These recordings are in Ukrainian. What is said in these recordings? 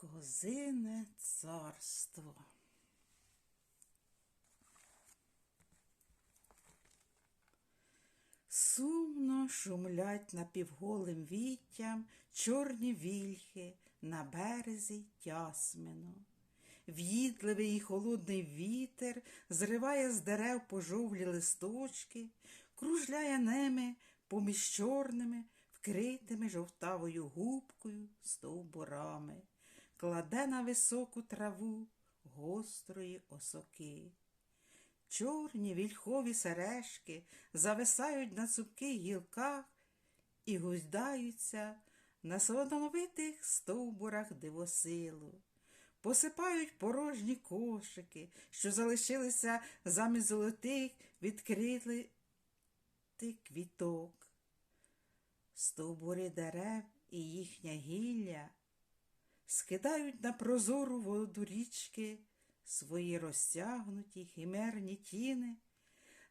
Козине царство. Сумно шумлять напівголим віттям чорні вільхи на березі Тясмину. В'їдливий і холодний вітер зриває з дерев пожовлі листочки, кружляє ними поміж чорними, вкритими жовтавою губкою стовбурами, кладе на високу траву гострої осоки. Чорні вільхові сережки зависають на цупких гілках і гуздаються на солоновитих стовбурах дивосилу, посипають порожні кошики, що залишилися замість золотих відкритих квіток. Стовбури дерев і їхня гілля скидають на прозору воду річки свої розтягнуті химерні тіни,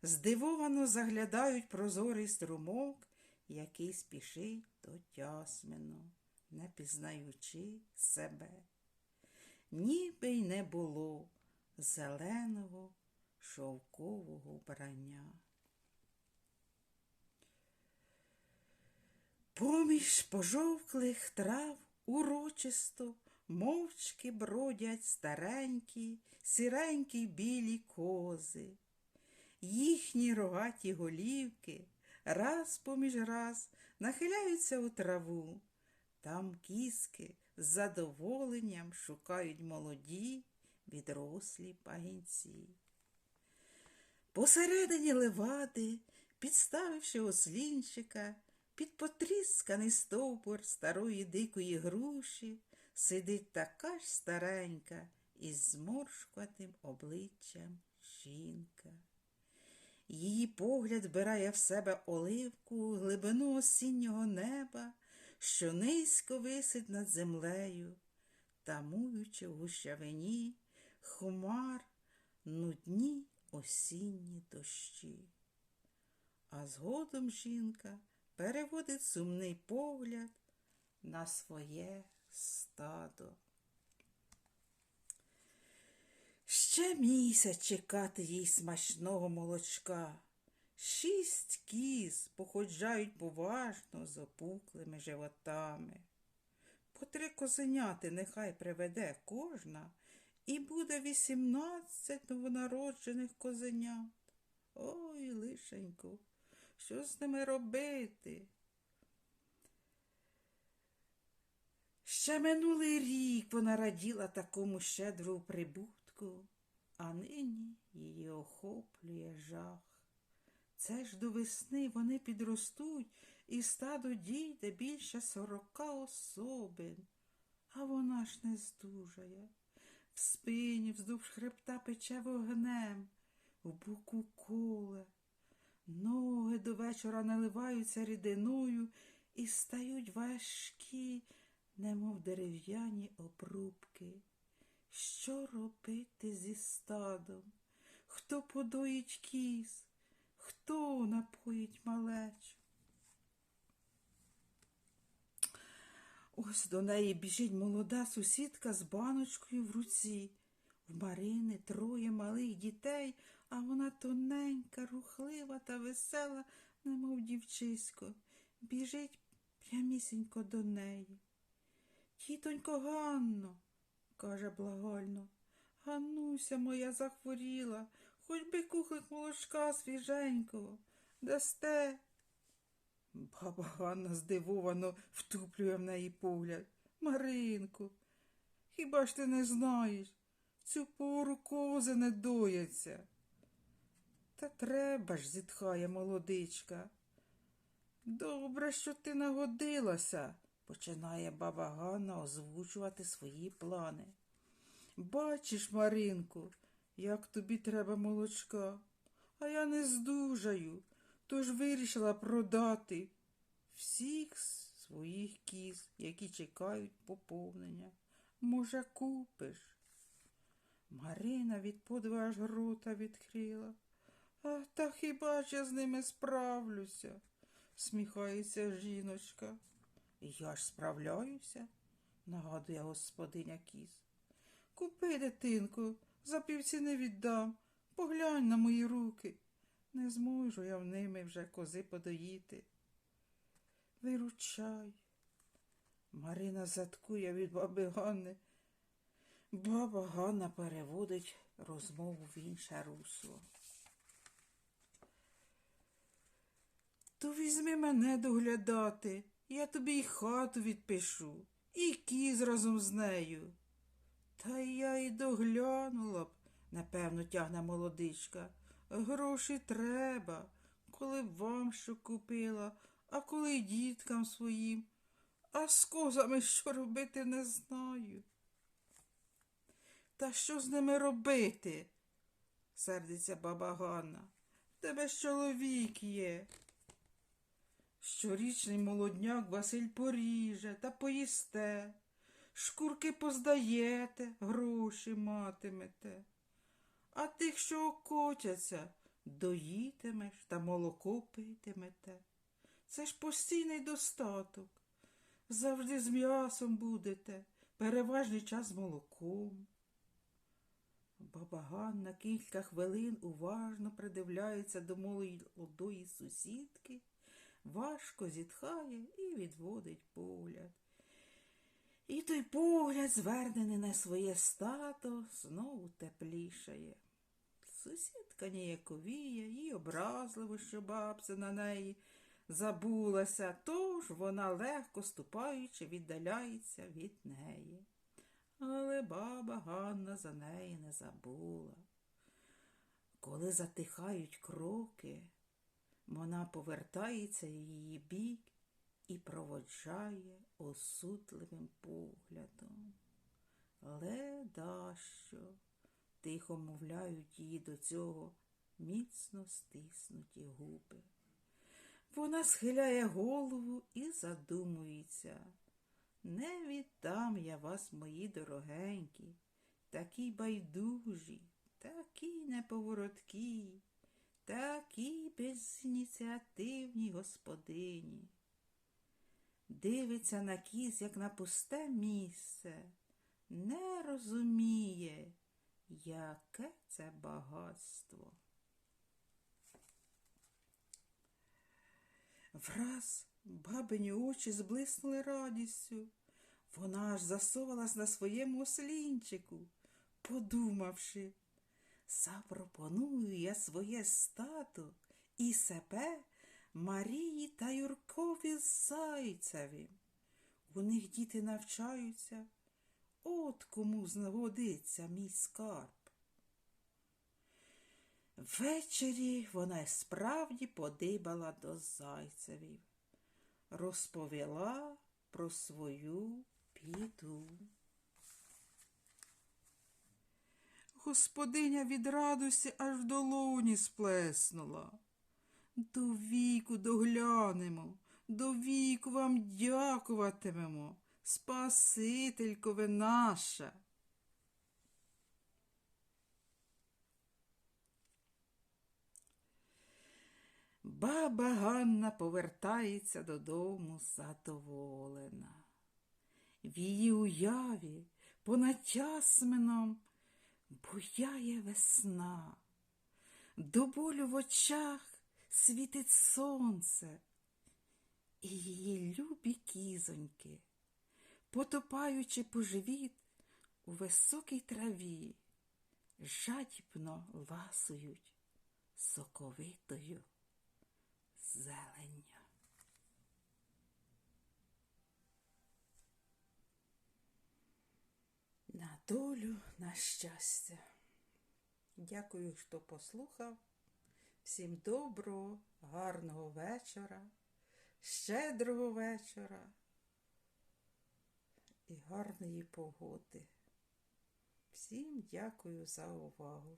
здивовано заглядають прозорий струмок, який спішить до тясмину, не пізнаючи себе. Ніби й не було зеленого шовкового вбрання. Поміж пожовклих трав урочисто мовчки бродять старенькі, сіренькі білі кози. Їхні рогаті голівки раз поміж раз нахиляються у траву. Там кіски з задоволенням шукають молоді, відрослі пагінці. Посередині левади, підставивши ослінчика, під потрісканий стовбур старої дикої груші, сидить така ж старенька із зморшкуватим обличчям жінка. Її погляд збирає в себе оливку глибину осіннього неба, що низько висить над землею, тамуючи в гущавині хмар нудні осінні дощі. А згодом жінка переводить сумний погляд на своє стадо. Ще місяць чекати їй смачного молочка. Шість кіз походжають поважно з опуклими животами. По три козеняти нехай приведе кожна, і буде вісімнадцять новонароджених козенят. Ой, лишенько, що з ними робити? Ще минулий рік вона раділа такому щедру прибутку, а нині її охоплює жах. Це ж до весни вони підростуть і стадо дійде більше сорока особин, а вона ж не здужає. В спині вздовж хребта пече вогнем, в боку коле. Ноги до вечора наливаються рідиною і стають важкі, немов дерев'яні обрубки. Що робити зі стадом? Хто подоїть кіз? Хто напоїть малечу? Ось до неї біжить молода сусідка з баночкою в руці. В Марини троє малих дітей, а вона тоненька, рухлива та весела, немов дівчисько, біжить прямісінько до неї. Тітонько Ганно, каже благально, Ганнуся моя захворіла, хоч би кухлик молочка свіженького, дасте. Баба Ганна здивовано втуплює в неї погляд. Маринку, хіба ж ти не знаєш? Цю пору кози не дояться. Та треба ж, зітхає молодичка. Добре, що ти нагодилася, починає баба Ганна озвучувати свої плани. Бачиш, Маринку, як тобі треба молочка, а я не здужаю, тож вирішила продати всіх своїх кіз, які чекають поповнення. Може, купиш? Марина від подиву аж рота відкрила. А та хіба ж я з ними справлюся? сміхається жіночка. Я ж справляюся. нагадує господиня кіз. Купи, дитинку, за півціни віддам. Поглянь на мої руки. Не зможу я в ними вже кози подоїти. Виручай. Марина заткує від баби Ганни. Баба Ганна переводить розмову в інше русло. То візьми мене доглядати, я тобі й хату відпишу, і кіз разом з нею. Та я й доглянула б, напевно, тягне молодичка. Гроші треба, коли б вам що купила, а коли й діткам своїм. А з козами що робити не знаю. Та що з ними робити? сердиться баба Ганна. Тебе ж чоловік є. Щорічний молодняк Василь поріже та поїсте, шкурки поздаєте, гроші матимете. А тих, що окотяться, доїтимеш та молоко питимете. Це ж постійний достаток. Завжди з м'ясом будете, переважний час з молоком. Баба Ганна кілька хвилин уважно придивляється до молодої сусідки, важко зітхає і відводить погляд. І той погляд, звернений на своє стато, знову теплішає. Сусідка ніяковіє і образливо, що бабця на неї забулася, тож вона легко ступаючи, віддаляється від неї. Але баба Ганна за неї не забула. Коли затихають кроки, вона повертається в її бік і проводжає осудливим поглядом. Ледащо, тихо мовляють її до цього міцно стиснуті губи. Вона схиляє голову і задумується. Не віддам я вас, мої дорогенькі, такі байдужі, такі неповороткі, такі безініціативні господині. Дивиться на кіз, як на пусте місце, не розуміє, яке це багатство. Враз бабині очі зблиснули радістю. Вона аж засовалась на своєму ослінчику, подумавши, запропоную я своє стато і себе Марії та Юркові Зайцеві. У них діти навчаються, от кому знагодиться мій скарб. Ввечері вона справді подибала до зайцевів, розповіла про свою біду. Господиня від радості аж в долоні сплеснула. До віку доглянемо, до віку вам дякуватимемо, Спасителькове наша. Баба Ганна повертається додому задоволена. В її уяві понад тясмином буяє весна, до болю в очах світить сонце, і її любі кізоньки, потопаючи по живіт у високій траві, жадібно ласують соковитою зеленню. На долю, на щастя. Дякую, що послухав. Всім доброго, гарного вечора, щедрого вечора і гарної погоди. Всім дякую за увагу.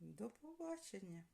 До побачення!